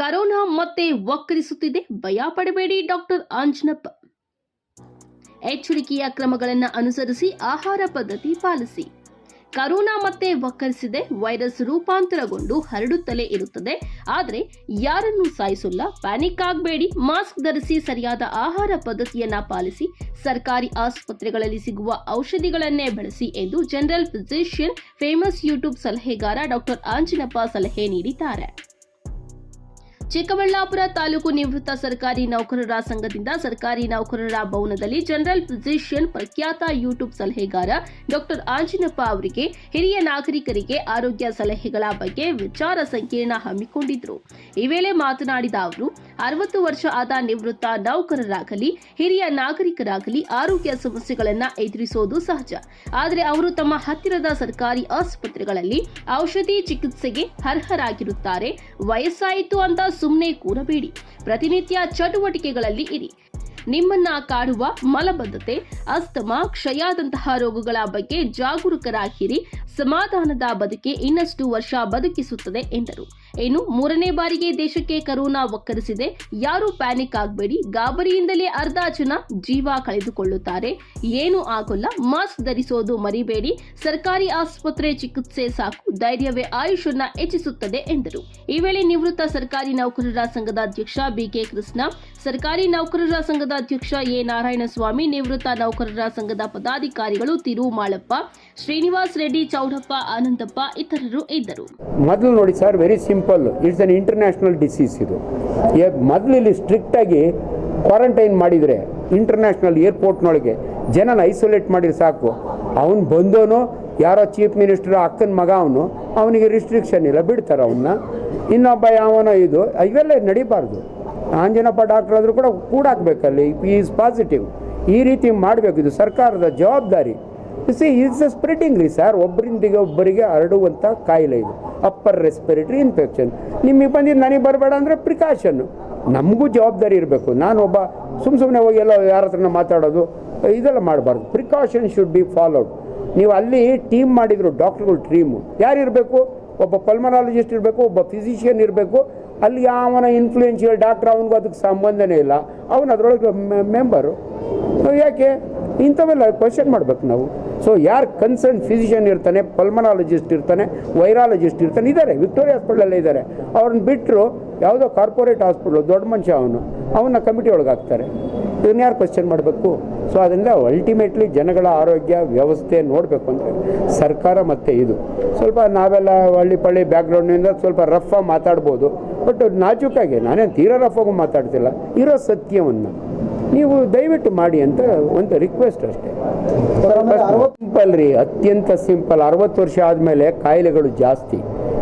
Corona ಮತ್ತೆ ವಕ್ಕರಿಸುತ್ತಿದೆ. ಭಯ ಪಡಬೇಡಿ doctor Anjanappa. ಎಚ್ಚರಿಕೆಯ ಕ್ರಮಗಳನ್ನು ಅನುಸರಿಸಿ ಆಹಾರ ಪದ್ಧತಿ ಪಾಲಿಸಿ. ಕರೋನಾ ಮತ್ತೆ ವಕ್ಕರಿಸಿದೆ. ವೈರಸ್ ರೂಪಾಂತರಗೊಂಡು ಹರಡುತ್ತಲೇ ಇರುತ್ತದೆ. ಆದರೆ ಯಾರನ್ನು ಸಾಯಿಸಲ್ಲ. ಪ್ಯಾನಿಕ್ ಆಗಬೇಡಿ. ಮಾಸ್ಕ್ ಧರಿಸಿ ಸರಿಯಾದ ಆಹಾರ ಪದ್ಧತಿಯನ್ನ ಪಾಲಿಸಿ. ಸರ್ಕಾರಿ ಆಸ್ಪತ್ರೆಗಳಲ್ಲಿ ಸಿಗುವ ಔಷಧಿಗಳನ್ನೇ ಬಳಸಿ ಎಂದು ಜನರಲ್ ಫಿಸಿಷಿಯನ್ ಫೇಮಸ್ ಯೂಟ್ಯೂಬ್ ಸಲಹೆಗಾರ ಡಾಕ್ಟರ್ ಆಂಜನಪ್ಪ ಸಲಹೆ ನೀಡಿದ್ದಾರೆ. ಚಿಕ್ಕಬಳ್ಳಾಪುರ ತಾಲೂಕು ನಿವೃತ್ತ ಸರ್ಕಾರಿ ನೌಕರರ ಸಂಘದಿಂದ ಸರ್ಕಾರಿ ನೌಕರರ ಭವನದಲ್ಲಿ ಜನರಲ್ ಫಿಸಿಷಿಯನ್ ಪ್ರಖ್ಯಾತ ಯೂಟ್ಯೂಬ್ ಸಲಹೆಗಾರ ಡಾಕ್ಟರ್ ಆಂಜಿನಪ್ಪ ಅವರಿಗೆ ಹಿರಿಯ ನಾಗರಿಕರಿಗೆ ಆರೋಗ್ಯ ಸಲಹೆಗಳ ಬಗ್ಗೆ ವಿಚಾರ ಸಂಕಿರಣ ಹಮ್ಮಿಕೊಂಡಿದ್ರು. ಈ ವೇಳೆ ಮಾತನಾಡಿದ ಅವರು, ಅರವತ್ತು ವರ್ಷ ಆದ ನಿವೃತ್ತ ನೌಕರರಾಗಲಿ, ಹಿರಿಯ ನಾಗರಿಕರಾಗಲಿ ಆರೋಗ್ಯ ಸಮಸ್ಯೆಗಳನ್ನು ಎದುರಿಸೋದು ಸಹಜ. ಆದರೆ ಅವರು ತಮ್ಮ ಹತ್ತಿರದ ಸರ್ಕಾರಿ ಆಸ್ಪತ್ರೆಗಳಲ್ಲಿ ಔಷಧಿ ಚಿಕಿತ್ಸೆಗೆ ಅರ್ಹರಾಗಿರುತ್ತಾರೆ. ವಯಸ್ಸಾಯಿತು ಅಂತ ಸುಮ್ಮನೆ ಕೂರಬೇಡಿ. ಪ್ರತಿನಿತ್ಯ ಚಟುವಟಿಕೆಗಳಲ್ಲಿ ಇರಿ. ನಿಮ್ಮನ್ನ ಕಾಡುವ ಮಲಬದ್ಧತೆ ಅಸ್ತಮ ಕ್ಷಯದಂತಹ ರೋಗಗಳ ಬಗ್ಗೆ ಜಾಗರೂಕರಾಗಿರಿ. ಸಮಾಧಾನದ ಬದುಕೆ ಇನ್ನಷ್ಟು ವರ್ಷ ಬದುಕಿಸುತ್ತದೆ ಎಂದರು. ಇನ್ನು ಮೂರನೇ ಬಾರಿಗೆ ದೇಶಕ್ಕೆ ಕರೋನಾ ಒಕ್ಕರಿಸಿದೆ ಯಾರು ಪ್ಯಾನಿಕ್ ಆಗಬೇಡಿ. ಗಾಬರಿಯಿಂದಲೇ ಅರ್ಧ ಜನ ಜೀವ ಕಳೆದುಕೊಳ್ಳುತ್ತಾರೆ. ಏನೂ ಆಗೋಲ್ಲ. ಮಾಸ್ಕ್ ಧರಿಸೋದು ಮರಿಬೇಡಿ. ಸರ್ಕಾರಿ ಆಸ್ಪತ್ರೆ ಚಿಕಿತ್ಸೆ ಸಾಕು. ಧೈರ್ಯವೇ ಆಯುಷನ್ನ ಹೆಚ್ಚಿಸುತ್ತದೆ ಎಂದರು. ಈ ವೇಳೆ ನಿವೃತ್ತ ಸರ್ಕಾರಿ ನೌಕರರ ಸಂಘದ ಅಧ್ಯಕ್ಷ ಬಿಕೆ ಕೃಷ್ಣ, ಸರ್ಕಾರಿ ನೌಕರರ ಸಂಘದ ಅಧ್ಯಕ್ಷ ಎ ನಾರಾಯಣಸ್ವಾಮಿ, ನಿವೃತ್ತ ನೌಕರರ ಸಂಘದ ಪದಾಧಿಕಾರಿಗಳು ತಿರುಮಾಳಪ್ಪ, ಶ್ರೀನಿವಾಸ್ ರೆಡ್ಡಿ ಚೌಡಪ್ಪ ಆನಂದಪ್ಪ ಇತರರು ಇದ್ದರು. ಮೊದಲು ನೋಡಿ sir very simple it's an international disease ಇದು. ಮೊದಲು ಇಲ್ಲಿ ಸ್ಟ್ರಿಕ್ಟ್ ಆಗಿ ಕ್ವಾರಂಟೈನ್ ಮಾಡಿದರೆ ಇಂಟರ್ನ್ಯಾಷನಲ್ ಏರ್ಪೋರ್ಟ್ನೊಳಗೆ ಜನನ ಐಸೋಲೇಟ್ ಮಾಡಿದ್ರೆ ಸಾಕು. ಅವನು ಬಂದೋನು ಯಾರೋ ಚೀಫ್ ಮಿನಿಸ್ಟರ್ ಅಕ್ಕನ ಮಗ ಅವನು, ಅವನಿಗೆ ರಿಸ್ಟ್ರಿಕ್ಷನ್ ಇಲ್ಲ, ಬಿಡ್ತಾರೆ ಅವನ್ನ ಇನ್ನೊಬ್ಬ ಯಾವನೋ ಇದು, ಇವೆಲ್ಲ ನಡಿಬಾರ್ದು. ಆಂಜನಪ್ಪ ಡಾಕ್ಟರ್ ಆದರೂ ಕೂಡ ಕೂಡಾಕ್ಬೇಕಲ್ಲಿ ಈಸ್ ಪಾಸಿಟಿವ್ ಈ ರೀತಿ ಮಾಡಬೇಕು, ಇದು ಸರ್ಕಾರದ ಜವಾಬ್ದಾರಿ. ಸಿ ಇಟ್ಸ್ ಅ ಸ್ಪ್ರೆಡಿಂಗ್ ರೀ ಸರ್ ಒಬ್ಬರಿಂದಿಗೆ ಒಬ್ಬರಿಗೆ ಹರಡುವಂಥ ಕಾಯಿಲೆ ಇದು. ಅಪ್ಪರ್ ರೆಸ್ಪಿರೇಟರಿ ಇನ್ಫೆಕ್ಷನ್ ನಿಮಗೆ ಬಂದಿದ್ದು ನನಗೆ ಬರಬೇಡ ಅಂದರೆ ಪ್ರಿಕಾಷನ್ನು ನಮಗೂ ಜವಾಬ್ದಾರಿ ಇರಬೇಕು. ನಾನು ಒಬ್ಬ ಸುಮ್ಮ ಸುಮ್ಮನೆ ಹೋಗಿ ಎಲ್ಲ ಯಾರ ಹತ್ರನ ಮಾತಾಡೋದು, ಇದೆಲ್ಲ ಮಾಡಬಾರ್ದು. ಪ್ರಿಕಾಷನ್ ಶುಡ್ ಬಿ ಫಾಲೋಡ್ ನೀವು ಅಲ್ಲಿ ಟೀಮ್ ಮಾಡಿದರು ಡಾಕ್ಟ್ರುಗಳು ಟೀಮು ಯಾರಿರಬೇಕು ಒಬ್ಬ ಪಲ್ಮನಾಲಜಿಸ್ಟ್ ಇರಬೇಕು, ಒಬ್ಬ ಫಿಸಿಷಿಯನ್ ಇರಬೇಕು. ಅಲ್ಲಿ ಯಾವನ ಇನ್ಫ್ಲೂಯೆನ್ಷಿಯಲ್ ಡಾಕ್ಟ್ರ್ ಅವನಿಗೂ ಅದಕ್ಕೆ ಸಂಬಂಧನೇ ಇಲ್ಲ. ಅವನು ಅದರೊಳಗೆ ಮೆಂಬರು ಯಾಕೆ? ಇಂಥವೆಲ್ಲ ಕ್ವಶನ್ ಮಾಡ್ಬೇಕು ನಾವು. ಸೊ ಯಾರು ಕನ್ಸರ್ನ್ ಫಿಸಿಷಿಯನ್ ಇರ್ತಾನೆ ಪಲ್ಮನಾಲಜಿಸ್ಟ್ ಇರ್ತಾನೆ ವೈರಾಲಜಿಸ್ಟ್ ಇರ್ತಾನೆ ಇದ್ದಾರೆ ವಿಕ್ಟೋರಿಯಾ ಹಾಸ್ಪಿಟಲಲ್ಲೇ ಇದ್ದಾರೆ ಅವ್ರನ್ನ ಬಿಟ್ಟರು ಯಾವುದೋ ಕಾರ್ಪೊರೇಟ್ ಹಾಸ್ಪಿಟ್ಲು ದೊಡ್ಡ ಮನುಷ್ಯ ಅವನು. ಅವನ್ನ ಕಮಿಟಿ ಒಳಗೆ ಹಾಕ್ತಾರೆ ಇದನ್ನ ಯಾರು ಕ್ವಶನ್ ಮಾಡಬೇಕು? ಸೊ ಅದರಿಂದ ಅಲ್ಟಿಮೇಟ್ಲಿ ಜನಗಳ ಆರೋಗ್ಯ ವ್ಯವಸ್ಥೆ ನೋಡಬೇಕು ಅಂದರೆ ಸರ್ಕಾರ ಮತ್ತು ಇದು. ಸ್ವಲ್ಪ ನಾವೆಲ್ಲ ಹಳ್ಳಿ ಪಳ್ಳಿ ಬ್ಯಾಕ್ಗ್ರೌಂಡಿಂದ ಸ್ವಲ್ಪ ರಫ್ ಮಾತಾಡ್ಬೋದು. ಬಟ್ ನಾಜೂಕಾಗಿ, ನಾನೇನು ತೀರಾ ರಫಾಗೂ ಮಾತಾಡ್ತಿಲ್ಲ. ಇರೋ ಸತ್ಯವನ್ನು. ನೀವು ದಯವಿಟ್ಟು ಮಾಡಿ ಅಂತ ಒಂದು ರಿಕ್ವೆಸ್ಟ್ ಅಷ್ಟೇ. ಸಿಂಪಲ್ ರೀ ಅತ್ಯಂತ ಸಿಂಪಲ್ ಅರವತ್ತು ವರ್ಷ ಆದಮೇಲೆ ಕಾಯಿಲೆಗಳು ಜಾಸ್ತಿ.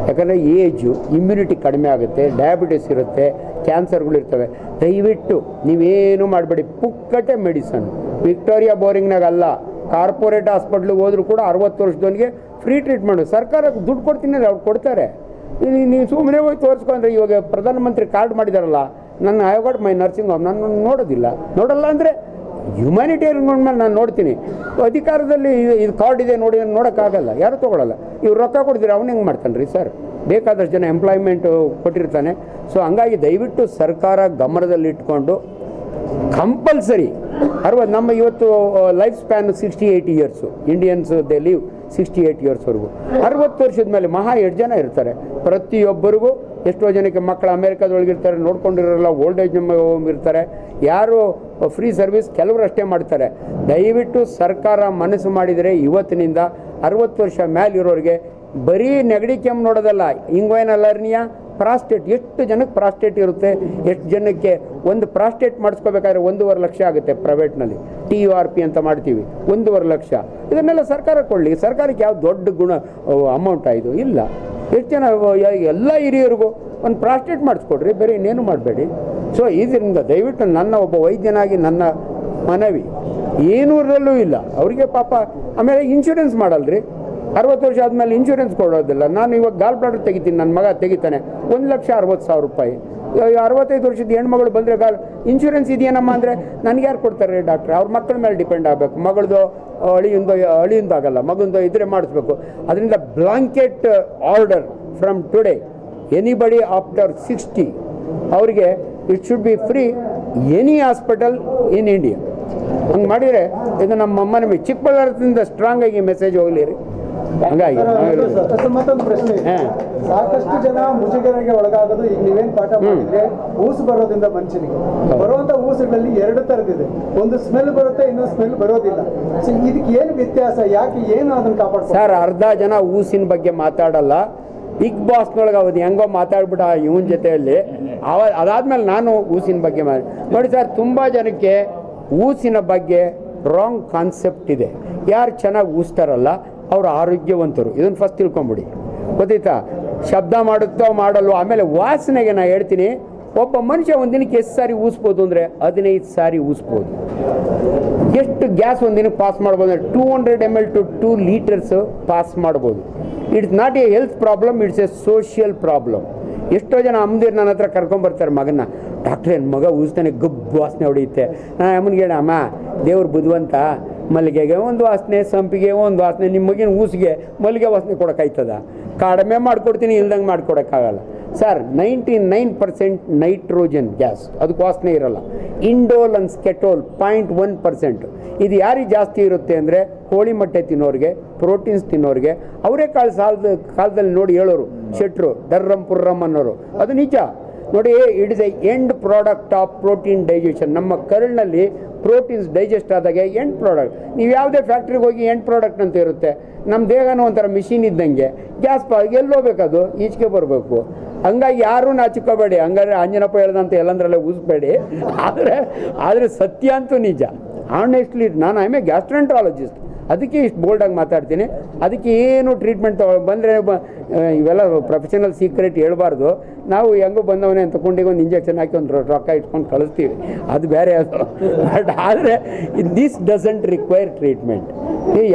ಯಾಕಂದರೆ ಏಜು ಇಮ್ಯುನಿಟಿ ಕಡಿಮೆ ಆಗುತ್ತೆ ಡಯಾಬಿಟಿಸ್ ಇರುತ್ತೆ ಕ್ಯಾನ್ಸರ್ಗಳು ಇರ್ತವೆ. ದಯವಿಟ್ಟು ನೀವೇನು ಮಾಡಬೇಡಿ. ಪುಕ್ಕಟೆ ಮೆಡಿಸನ್ ವಿಕ್ಟೋರಿಯಾ ಬೋರಿಂಗ್ನಾಗ ಅಲ್ಲ ಕಾರ್ಪೊರೇಟ್ ಹಾಸ್ಪಿಟ್ಲಿಗೆ ಹೋದ್ರು ಕೂಡ ಅರವತ್ತು ವರ್ಷದವನಿಗೆ ಫ್ರೀ ಟ್ರೀಟ್ಮೆಂಟ್ ಸರ್ಕಾರಕ್ಕೆ ದುಡ್ಡು ಕೊಡ್ತೀನಿ ಅಂದರೆ ಅವ್ರು ಕೊಡ್ತಾರೆ. ನೀವು ಸುಮ್ಮನೆ ಹೋಗಿ ತೋರಿಸ್ಕೊಂಡ್ರೆ ಇವಾಗ ಪ್ರಧಾನಮಂತ್ರಿ ಕಾರ್ಡ್ ಮಾಡಿದಾರಲ್ಲ ನನ್ನ I got my nursing home ನಾನು ನೋಡೋದಿಲ್ಲ. ನೋಡಲ್ಲ ಅಂದರೆ ಹ್ಯುಮ್ಯಾನಿಟೇರಿಯನ್ ಮೇಲೆ ನಾನು ನೋಡ್ತೀನಿ. ಅಧಿಕಾರದಲ್ಲಿ ಇದು- ಇದು ಕಾರ್ಡ್ ಇದೆ ನೋಡಿ ನೋಡೋಕ್ಕಾಗಲ್ಲ. ಯಾರು ತೊಗೊಳಲ್ಲ. ಇವ್ರು ರೊಕ್ಕ ಕೊಡ್ತೀರಿ ಅವ್ನು ಹೆಂಗೆ ಮಾಡ್ತಾನೆ ರೀ ಸರ್? ಬೇಕಾದಷ್ಟು ಜನ ಎಂಪ್ಲಾಯ್ಮೆಂಟು ಕೊಟ್ಟಿರ್ತಾನೆ. ಸೊ ಹಂಗಾಗಿ ದಯವಿಟ್ಟು ಸರ್ಕಾರ ಗಮನದಲ್ಲಿಟ್ಕೊಂಡು ಕಂಪಲ್ಸರಿ ಅರವತ್ತು ನಮ್ಮ ಇವತ್ತು life span sixty eight years Indians they live sixty eight ಇಯರ್ಸ್ವರೆಗೂ ಅರವತ್ತು ವರ್ಷದ ಮೇಲೆ ಮಹಾ ಎಷ್ಟು ಜನ ಇರ್ತಾರೆ? ಪ್ರತಿಯೊಬ್ಬರಿಗೂ ಎಷ್ಟೋ ಜನಕ್ಕೆ ಮಕ್ಕಳು ಅಮೇರಿಕಾದೊಳಗೆ ಇರ್ತಾರೆ ನೋಡ್ಕೊಂಡಿರೋಲ್ಲ ಓಲ್ಡ್ ಏಜ್ ಹೋಮ್ ಇರ್ತಾರೆ. ಯಾರು ಫ್ರೀ ಸರ್ವಿಸ್ ಕೆಲವರಷ್ಟೇ ಮಾಡ್ತಾರೆ. ದಯವಿಟ್ಟು ಸರ್ಕಾರ ಮನಸ್ಸು ಮಾಡಿದರೆ ಇವತ್ತಿನಿಂದ ಅರವತ್ತು ವರ್ಷ ಮೇಲಿರೋರಿಗೆ ಬರೀ ನೆಗಡಿ ಕೆಮ್ಮು ನೋಡೋದಲ್ಲ. ಇಂಗ್ವೈನ್ ಅಲರ್ನಿಯಾ? ಪ್ರಾಸ್ಟೇಟ್, ಎಷ್ಟು ಜನಕ್ಕೆ ಪ್ರಾಸ್ಟೇಟ್ ಇರುತ್ತೆ, ಎಷ್ಟು ಜನಕ್ಕೆ ಒಂದು ಪ್ರಾಸ್ಟೇಟ್ ಮಾಡಿಸ್ಕೋಬೇಕಾದ್ರೆ ಒಂದೂವರೆ ಲಕ್ಷ ಆಗುತ್ತೆ ಪ್ರೈವೇಟ್ನಲ್ಲಿ. ಟಿ ಯು ಆರ್ ಪಿ ಅಂತ ಮಾಡ್ತೀವಿ, ಒಂದೂವರೆ ಲಕ್ಷ. ಇದನ್ನೆಲ್ಲ ಸರ್ಕಾರ ಕೊಡಲಿ. ಸರ್ಕಾರಕ್ಕೆ ಯಾವ ದೊಡ್ಡ ಗುಣ ಅಮೌಂಟ್ ಇದು? ಇಲ್ಲ. ಎಷ್ಟು ಜನ ಎಲ್ಲ ಹಿರಿಯರಿಗೂ ಒಂದು ಪ್ರಾಸ್ಟೇಟ್ ಮಾಡಿಸ್ಕೊಡ್ರಿ, ಬೇರೆ ಇನ್ನೇನು ಮಾಡಬೇಡಿ. ಸೊ ಇದರಿಂದ ದಯವಿಟ್ಟು ನನ್ನ ಒಬ್ಬ ವೈದ್ಯನಾಗಿ ನನ್ನ ಮನವಿ. ಏನೂರಲ್ಲೂ ಇಲ್ಲ. ಅವರಿಗೆ ಪಾಪ, ಆಮೇಲೆ ಇನ್ಶೂರೆನ್ಸ್ ಮಾಡಲ್ರಿ. ಅರವತ್ತು ವರ್ಷ ಆದಮೇಲೆ ಇನ್ಶೂರೆನ್ಸ್ ಕೊಡೋದಿಲ್ಲ. ನಾನು ಇವಾಗ ಗಾಲ್ ಬ್ಲಾಡರ್ ತೆಗಿತೀನಿ ನನ್ನ ಮಗ ತೆಗಿತಾನೆ. ಒಂದು ಲಕ್ಷ ಅರವತ್ತು ಸಾವಿರ ರೂಪಾಯಿ. ಅರವತ್ತೈದು ವರ್ಷದ ಹೆಣ್ಮಗಳು ಬಂದರೆ ಗಾಲ್ ಇನ್ಶೂರೆನ್ಸ್ ಇದೆಯೇನಮ್ಮ ಅಂದರೆ ನನಗೆ ಯಾರು ಕೊಡ್ತಾರೆ ಡಾಕ್ಟ್ರೆ ಅವ್ರ ಮಕ್ಕಳ ಮೇಲೆ ಡಿಪೆಂಡ್ ಆಗಬೇಕು. ಮಗಳದು ಅಳಿಯಿಂದ ಅಳಿಯಿಂದ ಆಗಲ್ಲ. ಮಗಂದೋ ಇದ್ರೆ ಮಾಡಿಸ್ಬೇಕು. ಅದರಿಂದ blanket order from today anybody after sixty ಅವರಿಗೆ it should be free any hospital in India ಹಂಗೆ ಮಾಡಿದರೆ ಇದು ನಮ್ಮ ಅಮ್ಮ ನಮಗೆ ಚಿಕ್ಕಬಳ್ಳಾರದಿಂದ ಸ್ಟ್ರಾಂಗಾಗಿ ಮೆಸೇಜ್ ಹೋಗಲಿ ರೀ. ಹಂಗಾಗಿ ಮತ್ತೊಂದು ಪ್ರಶ್ನೆ. ಸಾಕಷ್ಟು ಜನ ಮುಜುಗರೆಗೆ ಒಳಗಾಗೋದು ಈಗ ನೀವೇನ್ ಪಾಠ ಮಾಡಿದ್ರೆ ಊಸು ಬರೋದ್ರಿಂದ ಮನುಷ್ಯನಿಗೆ. ಬರುವಂತ ಊಸುಗಳಲ್ಲಿ ಎರಡು ತರದಿದೆ ಒಂದು ಸ್ಮೆಲ್ ಬರುತ್ತೆ ಇನ್ನೊಂದು ಸ್ಮೆಲ್ ಬರೋದಿಲ್ಲ. ಸೊ ಇದಕ್ಕೆ ಏನು ವ್ಯತ್ಯಾಸ? ಯಾಕೆ ಏನು ಅದನ್ನ ಕಾಪಾಡ್ತಾರೆ ಸರ್ ಅರ್ಧ ಜನ ಊಸಿನ ಬಗ್ಗೆ ಮಾತಾಡಲ್ಲ. ಬಿಗ್ ಬಾಸ್ನೊಳಗೆ ಅವ್ರು ಹೆಂಗೋ ಮಾತಾಡ್ಬಿಟ್ಟ ಇವನ ಜೊತೆಯಲ್ಲಿ. ಅವ ಅದಾದ್ಮೇಲೆ ನಾನು ಊಸಿನ ಬಗ್ಗೆ ಮಾತು ನೋಡಿ ಸರ್ ತುಂಬ ಜನಕ್ಕೆ ಊಸಿನ ಬಗ್ಗೆ ರಾಂಗ್ ಕಾನ್ಸೆಪ್ಟ್ ಇದೆ. ಯಾರು ಚೆನ್ನಾಗಿ ಊಸ್ತಾರಲ್ಲ ಅವರು ಆರೋಗ್ಯವಂತರು. ಇದನ್ನು ಫಸ್ಟ್ ತಿಳ್ಕೊಂಬಿಡಿ. ಗೊತ್ತಾಯ್ತಾ? ಶಬ್ದ ಮಾಡುತ್ತೋ ಮಾಡಲ್ವೋ, ಆಮೇಲೆ ವಾಸನೆಗೆ ನಾ ಹೇಳ್ತೀನಿ, ಒಬ್ಬ ಮನುಷ್ಯ ಒಂದಿನಕ್ಕೆ ದಿನಕ್ಕೆ ಎಷ್ಟು ಸಾರಿ ಊಸ್ಬೋದು ಅಂದರೆ ಹದಿನೈದು ಸಾರಿ ಊಸ್ಬೋದು. ಎಷ್ಟು ಗ್ಯಾಸ್ ಒಂದು ದಿನಕ್ಕೆ ಪಾಸ್ ಮಾಡ್ಬೋದು ಅಂದರೆ two hundred M L to two litres pass ಮಾಡ್ಬೋದು. It's not a health problem it's a social problem ಎಷ್ಟೋ ಜನ ಅಮ್ಮದಿರು ನನ್ನ ಹತ್ರ ಕರ್ಕೊಂಬರ್ತಾರೆ ಮಗನ ಡಾಕ್ಟ್ರೇನು ಮಗ ಊಸ್ತಾನೆ, ಗಬ್ಬು ವಾಸನೆ ಹೊಡೆಯುತ್ತೆ ನಾನು ಅಮ್ಮನಿಗೆ ಹೇಳ ಅಮ್ಮ, ದೇವ್ರು ಬುದ್ಧಿವಂತ ಮಲ್ಲಿಗೆಗೆ ಒಂದು ವಾಸನೆ, ಸಂಪಿಗೆ ಒಂದು ವಾಸನೆ ನಿಮ್ಮ ಮಗಿನ ಊಸಿಗೆ ಮಲ್ಲಿಗೆ ವಾಸನೆ ಕೊಡೋಕ್ಕಾಯ್ತದ? ಕಡಿಮೆ ಮಾಡ್ಕೊಡ್ತೀನಿ, ಇಲ್ದಂಗೆ ಮಾಡ್ಕೊಡೋಕ್ಕಾಗಲ್ಲ. Sir, ninety nine percent nitrogen gas ಅದಕ್ಕೆ ವಾಸನೆ ಇರಲ್ಲ. And skatole point one percent. ಇದು ಯಾರಿಗೆ ಜಾಸ್ತಿ ಇರುತ್ತೆ ಅಂದರೆ ಕೋಳಿ ಮೊಟ್ಟೆ ತಿನ್ನೋರಿಗೆ, ಪ್ರೋಟೀನ್ಸ್ ತಿನ್ನೋರಿಗೆ. ಅವರೇ ಕಾಲ ಸಾಲದ, ಕಾಲದಲ್ಲಿ ನೋಡಿ ಹೇಳೋರು, ಶೆಟ್ರು ಡರ್ರಮ್ ಪುರ್ರಮ್ ಅನ್ನೋರು. ಅದು ನಿಜ. ನೋಡಿ, it is a end product of protein digestion. ನಮ್ಮ ಕರಳಿನಲ್ಲಿ ಪ್ರೋಟೀನ್ಸ್ ಡೈಜೆಸ್ಟ್ ಆದಾಗೆ ಎಂಡ್ ಪ್ರಾಡಕ್ಟ್ ನೀವು ಯಾವುದೇ ಫ್ಯಾಕ್ಟ್ರಿಗೆ ಹೋಗಿ ಎಂಡ್ ಪ್ರಾಡಕ್ಟ್ ಅಂತ ಇರುತ್ತೆ. ನಮ್ಮ ದೇಹನೂ ಒಂಥರ ಮಿಷಿನ್ ಇದ್ದಂಗೆ. ಗ್ಯಾಸ್ ಪಾ ಎಲ್ಲೋಬೇಕದು ಈಚೆಗೆ ಬರಬೇಕು. ಹಂಗಾಗಿ ಯಾರೂ ನಾಚಿಕೋಬೇಡಿ ಹಂಗಾದ್ರೆ ಆಂಜನಪ್ಪ ಹೇಳ್ದಂತ ಎಲ್ಲಂದ್ರಲ್ಲೇ ಊಸ್ಬೇಡಿ ಆದರೆ ಆದರೆ ಸತ್ಯ ಅಂತೂ ನಿಜ. ಆನೆಸ್ಟ್ಲಿ ನಾನು ಐ ಎ ಗ್ಯಾಸ್ಟ್ರೆಂಟ್ರಾಲಜಿಸ್ಟ್ ಅದಕ್ಕೆ ಇಷ್ಟು ಬೋಲ್ಡಾಗಿ ಮಾತಾಡ್ತೀನಿ. ಅದಕ್ಕೆ ಏನು ಟ್ರೀಟ್ಮೆಂಟ್ ತಗೋ ಬಂದರೆ ಇವೆಲ್ಲ ಪ್ರೊಫೆಷನಲ್ ಸೀಕ್ರೆಟ್ ಹೇಳಬಾರ್ದು. ನಾವು ಹೆಂಗೋ ಬಂದವನೇ ಅಂತ ಕೊಂಡಿಗೆ ಒಂದು ಇಂಜೆಕ್ಷನ್ ಹಾಕಿ ಒಂದು ರೊಕ್ಕ ಇಟ್ಕೊಂಡು ಕಳಿಸ್ತೀವಿ. ಅದು ಬೇರೆ ಅದು ಬಟ್ ಆದರೆ ದಿಸ್ ಡಸಂಟ್ ರಿಕ್ವೈರ್ ಟ್ರೀಟ್ಮೆಂಟ್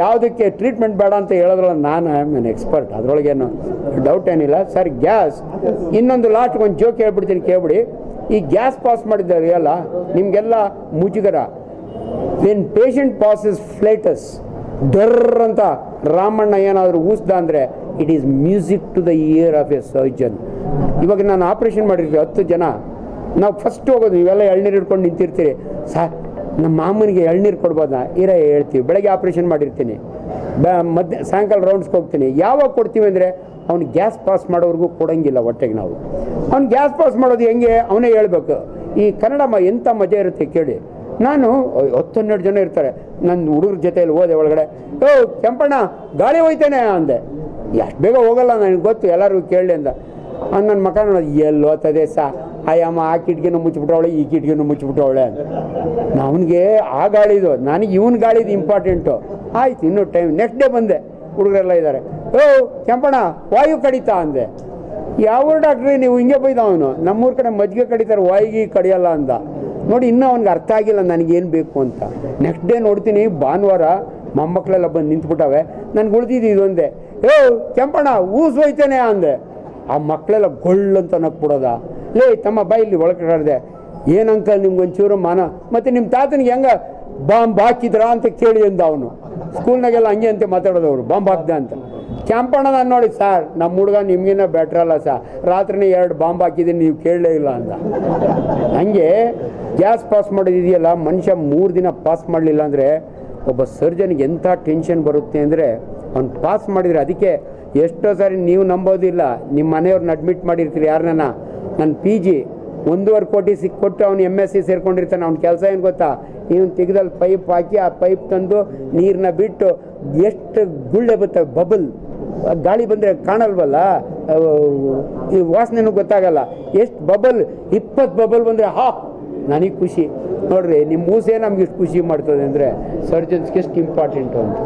ಯಾವುದಕ್ಕೆ ಟ್ರೀಟ್ಮೆಂಟ್ ಬೇಡ ಅಂತ ಹೇಳೋದ್ರೊಳಗೆ ನಾನು ಐ ಆಮ್ ಎನ್ ಎಕ್ಸ್ಪರ್ಟ್ ಅದರೊಳಗೇನು ಡೌಟ್ ಏನಿಲ್ಲ. Sir, gas. ಇನ್ನೊಂದು ಲಾಸ್ಟ್ ಒಂದು ಜೋಕ್ ಹೇಳ್ಬಿಡ್ತೀನಿ, ಕೇಳ್ಬಿಡಿ. ಈ ಗ್ಯಾಸ್ ಪಾಸ್ ಮಾಡಿದ್ದಾರೆ ಅಲ್ಲ, ನಿಮಗೆಲ್ಲ ಮುಜುಗರ. ವೆನ್ ಪೇಷಂಟ್ ಪಾಸಸ್ ಫ್ಲೇಟಸ್ ಡರ್ ಅಂತ ರಾಮಣ್ಣ ಏನಾದರೂ ಊಸ್ದ ಅಂದರೆ it is music to the ear of a surgeon ಇವಾಗ ನಾನು ಆಪ್ರೇಷನ್ ಮಾಡಿರ್ತೀವಿ, ಹತ್ತು ಜನ. ನಾವು ಫಸ್ಟ್ ಹೋಗೋದು, ನೀವೆಲ್ಲ ಎಳ್ನೀರು ಹಿಡ್ಕೊಂಡು ನಿಂತಿರ್ತೀರಿ. ಸಾ ನಮ್ಮ ಮಾಮನಿಗೆ ಎಳ್ನೀರು ಕೊಡ್ಬೋದಾ? ಇರ, ಹೇಳ್ತೀವಿ. ಬೆಳಗ್ಗೆ ಆಪ್ರೇಷನ್ ಮಾಡಿರ್ತೀನಿ. ಬ, ಮಧ್ಯ, ಸಾಯಂಕಾಲ ರೌಂಡ್ಸ್ಗೆ ಹೋಗ್ತೀನಿ. ಯಾವಾಗ ಕೊಡ್ತೀವಿ ಅಂದರೆ, ಅವ್ನು ಗ್ಯಾಸ್ ಪಾಸ್ ಮಾಡೋವ್ರಿಗೂ ಕೊಡೋಂಗಿಲ್ಲ ಹೊಟ್ಟೆಗೆ ನಾವು. ಅವ್ನು ಗ್ಯಾಸ್ ಪಾಸ್ ಮಾಡೋದು ಹೆಂಗೆ? ಅವನೇ ಹೇಳ್ಬೇಕು. ಈ ಕನ್ನಡ ಎಂಥ ಮಜಾ ಇರುತ್ತೆ ಕೇಳಿ. ನಾನು ಹತ್ತು ಹನ್ನೆರಡು ಜನ ಇರ್ತಾರೆ. ನನ್ನ ಹುಡುಗರ ಜೊತೆಯಲ್ಲಿ ಹೋದೆ ಒಳಗಡೆ. ಓ, ಕೆಂಪಣ್ಣ, ಗಾಳಿ ಹೋಯ್ತೇನೆ ಅಂದೆ. ಎಷ್ಟು ಬೇಗ ಹೋಗಲ್ಲ ನನಗೆ ಗೊತ್ತು, ಎಲ್ಲರಿಗೂ ಕೇಳಿ ಅಂದ. ನನ್ನ ಮಕ ನೋಡೋದು ಎಲ್ಲಿ ಹೋಗ್ತದೆ ಸಾ. ಅಯ್ಯಮ್ಮ ಆ ಕಿಟಕಿನೂ ಮುಚ್ಚಿಬಿಟ್ಟವಳೆ ಈ ಕಿಟ್ಕಿನೂ ಮುಚ್ಚಿಬಿಟ್ಟವಳೆ ಅವನಿಗೆ ಆ ಗಾಳಿದು ನನಗೆ ಇವನ್ ಗಾಳಿದು ಇಂಪಾರ್ಟೆಂಟು ಆಯ್ತು, ಇನ್ನೂ ಟೈಮ್ ನೆಕ್ಸ್ಟ್ ಡೇ ಬಂದೆ. ಹುಡುಗರೆಲ್ಲ ಇದ್ದಾರೆ ಓ, ಕೆಂಪಣ್ಣ, ವಾಯು ಕಡಿತಾ ಅಂದೆ. ಯಾವ ಡಾಕ್ಟ್ರಿ, ನೀವು ಹಿಂಗೆ ಬೈದ ಅವನು ನಮ್ಮೂರ ಕಡೆ ಮಜ್ಜಿಗೆ ಕಡಿತಾರೆ, ವಾಯಿಗೆ ಕಡಿಯಲ್ಲ ಅಂದ. ನೋಡಿ, ಇನ್ನೂ ಅವ್ನಿಗೆ ಅರ್ಥ ಆಗಿಲ್ಲ, ನನಗೇನು ಬೇಕು ಅಂತ. ನೆಕ್ಸ್ಟ್ ಡೇ ನೋಡ್ತೀನಿ, ಭಾನುವಾರ ಮೊಮ್ಮಕ್ಕಳೆಲ್ಲ ಬಂದು ನಿಂತ್ಬಿಟ್ಟವೆ. ನನ್ಗೆ ಉಳಿದಿದ್ದು ಇದೊಂದೇ. ಏ, ಕೆಂಪಣ್ಣ, ಊಸ್ ಹೋಯ್ತೇನೆ ಅಂದೆ. ಆ ಮಕ್ಕಳೆಲ್ಲ ಗೊಳ್ಳಂತ ನಕ್ಬಿಡೋದ ಲೇ, ತಮ್ಮ ಬಾಯಿಲಿ ಒಳಗಡೆ ಏನು ಅಂಕಲ್ ನಿಮ್ಗೊಂಚೂರು ಮಾನ? ಮತ್ತು ನಿಮ್ಮ ತಾತನಿಗೆ ಹೆಂಗ ಬಾಂಬ್ ಹಾಕಿದ್ರಾ ಅಂತ ಕೇಳಿ ಅಂದ ಅವನು. ಸ್ಕೂಲ್ನಾಗೆಲ್ಲ ಹಂಗೆ ಅಂತ ಮಾತಾಡೋದು ಅವರು ಬಾಂಬ್ ಹಾಕ್ದ ಅಂತ. ಕ್ಯಾಂಪಣ್ಣ ನೋಡಿ, ಸರ್, ನಮ್ಮ ಹುಡುಗ ನಿಮ್ಗಿನ್ನ ಬೆಟ್ರ್ ಅಲ್ಲ, ಸರ್. ರಾತ್ರಿನೇ ಎರಡು ಬಾಂಬ್ ಹಾಕಿದ್ದೀನಿ, ನೀವು ಕೇಳಲೇ ಇಲ್ಲ ಅಂತ. ಹಂಗೆ ಗ್ಯಾಸ್ ಪಾಸ್ ಮಾಡೋದಿದೆಯಲ್ಲ, ಮನುಷ್ಯ ಮೂರು ದಿನ ಪಾಸ್ ಮಾಡಲಿಲ್ಲ ಅಂದರೆ ಒಬ್ಬ ಸರ್ಜನ್ಗೆ ಎಂಥ ಟೆನ್ಷನ್ ಬರುತ್ತೆ ಅಂದರೆ ಅವ್ನು ಪಾಸ್ ಮಾಡಿದರೆ ಅದಕ್ಕೆ ಎಷ್ಟೋ ಸಾರಿ ನೀವು ನಂಬೋದಿಲ್ಲ. ನಿಮ್ಮ ಮನೆಯವ್ರನ್ನ ಅಡ್ಮಿಟ್ ಮಾಡಿರ್ತೀರಿ ಯಾರನ್ನ? ನನ್ನ ಪಿ ಜಿ ಒಂದೂವರೆ ಕೋಟಿ ಸಿಕ್ ಕೊಟ್ಟು ಅವ್ನು ಎಂ ಎಸ್ ಸಿ ಸೇರ್ಕೊಂಡಿರ್ತಾನೆ. ಅವ್ನ ಕೆಲಸ ಏನು ಗೊತ್ತಾ? ಇವನು ತೆಗೆದಲ್ಲಿ ಪೈಪ್ ಹಾಕಿ ಆ ಪೈಪ್ ತಂದು ನೀರನ್ನ ಬಿಟ್ಟು ಎಷ್ಟು ಗುಳ್ಳೆ ಬರ್ತವೆ ಬಬಲ್ ಗಾಳಿ ಬಂದರೆ ಕಾಣಲ್ವಲ್ಲ? ಈ ವಾಸನೆನೂ ಗೊತ್ತಾಗಲ್ಲ. ಎಷ್ಟು ಬಬಲ್, ಇಪ್ಪತ್ತು ಬಬಲ್ ಬಂದರೆ ಹಾ, ನನಗೆ ಖುಷಿ. ನೋಡ್ರಿ ನಿಮ್ಮ ಮೂಸೆ ನಮ್ಗೆ ಇಷ್ಟು ಖುಷಿ ಮಾಡ್ತದೆ ಅಂದರೆ ಸರ್ಜನ್ಸ್ಗೆ ಎಷ್ಟು ಇಂಪಾರ್ಟೆಂಟು ಅಂತ.